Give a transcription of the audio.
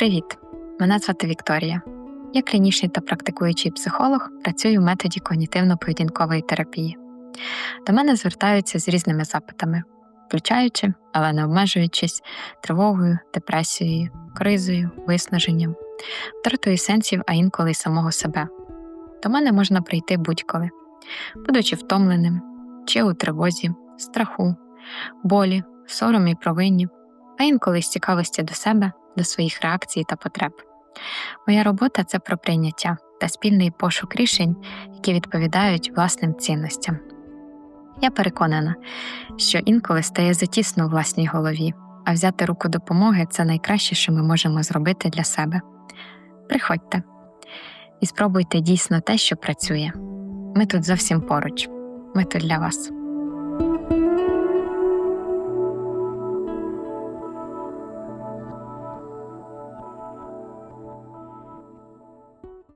Привіт! Мене звати Вікторія. Я клінічний та практикуючий психолог, працюю в методі когнітивно-поведінкової терапії. До мене звертаються з різними запитами, включаючи, але не обмежуючись тривогою, депресією, кризою, виснаженням, втратою сенсів, а інколи й самого себе. До мене можна прийти будь-коли, будучи втомленим, чи у тривозі, страху, болі, соромі й провинні, а інколи з цікавості до себе, до своїх реакцій та потреб. Моя робота це про прийняття та спільний пошук рішень, які відповідають власним цінностям. Я переконана, що інколи стає затісно у власній голові, а взяти руку допомоги це найкраще, що ми можемо зробити для себе. Приходьте і спробуйте дійсно те, що працює. Ми тут зовсім поруч, ми тут для вас.